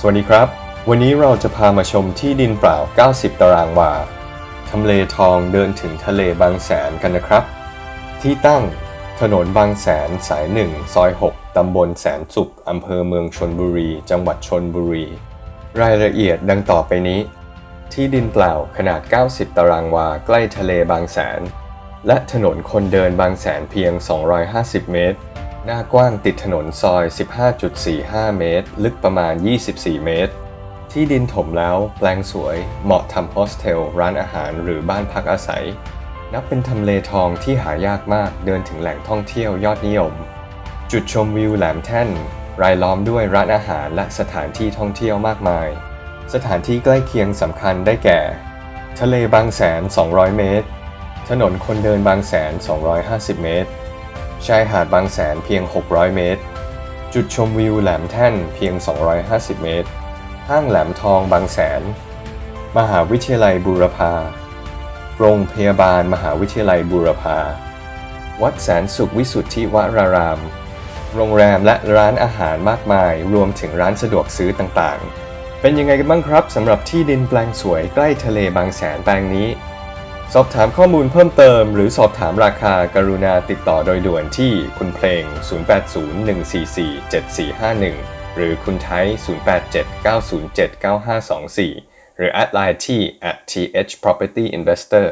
สวัสดีครับ วันนี้เราจะพามาชมที่ดินเปล่า 90 ตารางวา ทำเลทองเดินถึงทะเลบางแสนกันนะครับ ที่ตั้งถนนบางแสนสาย 1 ซอย 6 ตำบลแสนสุข อำเภอเมืองชนบุรี จังหวัดชนบุรี รายละเอียดดังต่อไปนี้ ที่ดินเปล่าขนาด 90 ตารางวาใกล้ทะเลบางแสน และถนนคนเดินบางแสนเพียง 250 เมตร หน้ากว้างติดถนนซอย 15.45 เมตร ลึกประมาณ 24 เมตร ที่ดินถมแล้วแปลงสวย เหมาะทำโฮสเทล ร้านอาหารหรือบ้านพักอาศัย นับเป็นทำเลทองที่หายากมากเดินถึงแหล่งท่องเที่ยวยอดนิยม จุดชมวิวแหลมแท่น รายล้อมด้วยร้านอาหารและสถานที่ท่องเที่ยวมากมาย สถานที่ใกล้เคียงสำคัญได้แก่ ทะเลบางแสน 200 เมตร ถนนคนเดินบางแสน 250 เมตร ชายหาดบางแสนเพียง 600 เมตร จุดชมวิวแหลมแท่นเพียง 250 เมตร ห้างแหลมทองบางแสน มหาวิทยาลัยบูรพา โรงพยาบาลมหาวิทยาลัยบูรพา วัดแสนสุขวิสุทธิวราราม โรงแรมและร้านอาหารมากมาย รวมถึงร้านสะดวกซื้อต่างๆ เป็นยังไงกันบ้างครับสำหรับที่ดินแปลงสวยใกล้ทะเลบางแสนแปลงนี้ สอบถามข้อมูลเพิ่มเติม หรือสอบถามราคากรุณาติดต่อโดยด่วนที่คุณเพลง 0801447451 หรือคุณไทย 0879079524 หรือแอดไลน์ที่ at @thpropertyinvestor